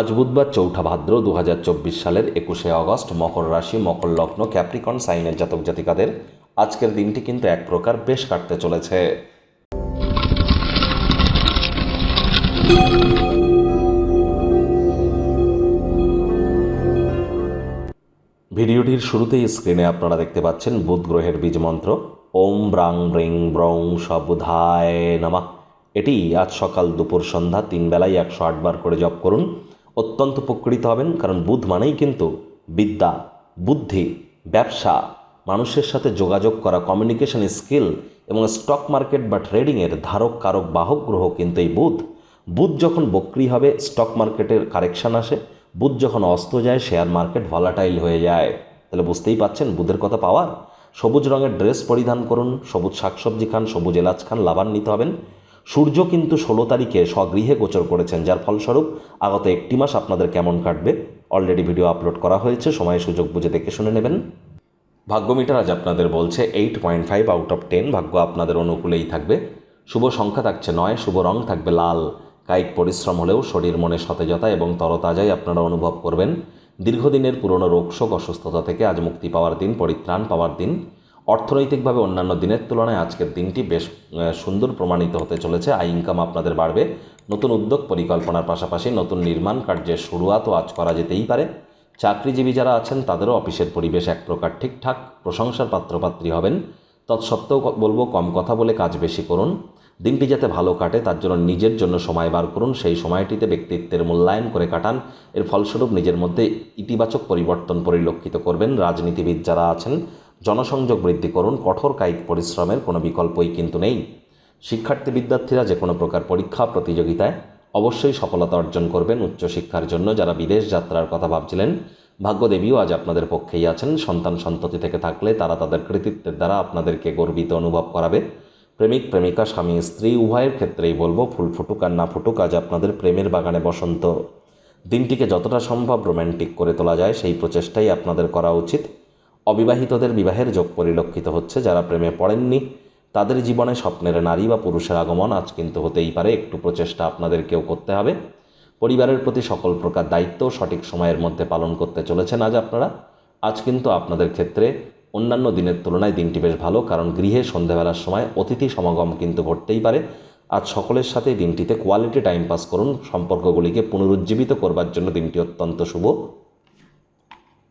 আজ বুধবার চৌঠা ভাদ্র দু হাজার চব্বিশ সালের একুশে আগস্ট মকর রাশি, মকর লগ্ন, ক্যাপ্রিকন, সাইনের জাতক জাতিকাদের আজকের দিনটি কিন্তু এক প্রকার বেশ কাটতে চলেছে। ভিডিওটির শুরুতেই স্ক্রিনে আপনারা দেখতে পাচ্ছেন বুধ গ্রহের বীজ মন্ত্র। ওম ব্রাং ব্রিং ব্রং সবুধায় নামা। এটি আজ সকাল দুপুর সন্ধ্যা তিন বেলায় একশো আটবার করে জপ করুন। অত্যন্ত উপকৃত হবেন, কারণ বুধ মানেই কিন্তু বিদ্যা, বুদ্ধি, ব্যবসা, মানুষের সাথে যোগাযোগ করা কমিউনিকেশন স্কিল এবং স্টক মার্কেট বা ট্রেডিংয়ের ধারক, কারক, বাহক গ্রহ কিন্তু এই বুধ। বুধ যখন বক্রি হবে স্টক মার্কেটের কারেকশন আসে। বুধ যখন অস্ত যায় শেয়ার মার্কেট ভলাটাইল হয়ে যায়। তাহলে বুঝতেই পাচ্ছেন বুধের কথা পাওয়ার? সবুজ রঙের ড্রেস পরিধান করুন, সবুজ শাকসবজি খান, সবুজ এলাচ খান, লাভান্বিত হবেন। সূর্য কিন্তু ষোলো তারিখে স্বগৃহে গোচর করেছেন, যার ফলস্বরূপ আগত একটি মাস আপনাদের কেমন কাটবে? অলরেডি ভিডিও আপলোড করা হয়েছে সময় সুযোগ বুঝে দেখে শুনে নেবেন। ভাগ্য মিটার আজ আপনাদের বলছে eight point five out of ten ভাগ্য আপনাদের অনুকূলেই থাকবে। শুভ সংখ্যা থাকছে নয়, শুভ রং থাকবে লাল। কায়িক পরিশ্রম হলেও শরীর মনে সতেজতা এবং তরতাজাই আপনারা অনুভব করবেন। দীর্ঘদিনের পুরনো রোগশোক অসুস্থতা থেকে আজ মুক্তি পাওয়ার দিন, পরিত্রাণ পাওয়ার দিন। অর্থনৈতিকভাবে অন্যান্য দিনের তুলনায় আজকের দিনটি বেশ সুন্দর প্রমাণিত হতে চলেছে। আয় ইনকাম আপনাদের বাড়বে। নতুন উদ্যোগ পরিকল্পনার পাশাপাশি নতুন নির্মাণ কার্যের শুরুয়াতও আজ করা যেতেই পারে। চাকরিজীবী যারা আছেন, তাদেরও অফিসের পরিবেশ এক প্রকার ঠিকঠাক, প্রশংসার পাত্রপাত্রী হবেন। তৎসত্ত্বেও বলব কম কথা বলে কাজ বেশি করুন। দিনটি যাতে ভালো কাটে, তার জন্য নিজের জন্য সময় বার করুন। সেই সময়টিতে ব্যক্তিত্বের মূল্যায়ন করে কাটান। এর ফলস্বরূপ নিজের মধ্যে ইতিবাচক পরিবর্তন পরিলক্ষিত করবেন। রাজনীতিবিদ যারা আছেন জনসংযোগ বৃদ্ধি করুন, কঠোর কায়িক পরিশ্রমের কোনো বিকল্পই কিন্তু নেই। শিক্ষার্থী বিদ্যার্থীরা যে কোনো প্রকার পরীক্ষা, প্রতিযোগিতায় অবশ্যই সফলতা অর্জন করবেন উচ্চশিক্ষার জন্য। যারা বিদেশ যাত্রার কথা ভাবছিলেন, ভাগ্যদেবীও আজ আপনাদের পক্ষেই আছেন। সন্তান সন্ততি থেকে থাকলে তারা তাদের কৃতিত্বের দ্বারা আপনাদেরকে গর্বিত অনুভব করাবে। প্রেমিক, প্রেমিকা, স্বামী, স্ত্রী, উভয়ের ক্ষেত্রেই বলব, ফুল ফুটুক আর না ফুটুক, আজ আপনাদের প্রেমের বাগানে বসন্ত। দিনটিকে যতটা সম্ভব রোম্যান্টিক করে তোলা যায়, সেই প্রচেষ্টাই আপনাদের করা উচিত। অবিবাহিতদের বিবাহের যোগ পরিলক্ষিত হচ্ছে, যারা প্রেমে পড়েননি। তাদের জীবনে স্বপ্নের নারী বা পুরুষের আগমন আজ কিন্তু হতেই পারে। একটু প্রচেষ্টা আপনাদেরকেও করতে হবে। পরিবারের প্রতি সকল প্রকার দায়িত্ব সঠিক সময়ের মধ্যে পালন করতে চলেছেন আজ আপনারা। আজ কিন্তু আপনাদের ক্ষেত্রে অন্যান্য দিনের তুলনায় দিনটি বেশ ভালো, কারণ গৃহে সন্ধেবেলার সময় অতিথি সমাগম কিন্তু ঘটতেই পারে। আজ সকলের সাথে দিনটিতে কোয়ালিটি টাইম পাস করুন। সম্পর্কগুলিকে পুনরুজ্জীবিত করবার জন্য দিনটি অত্যন্ত শুভ।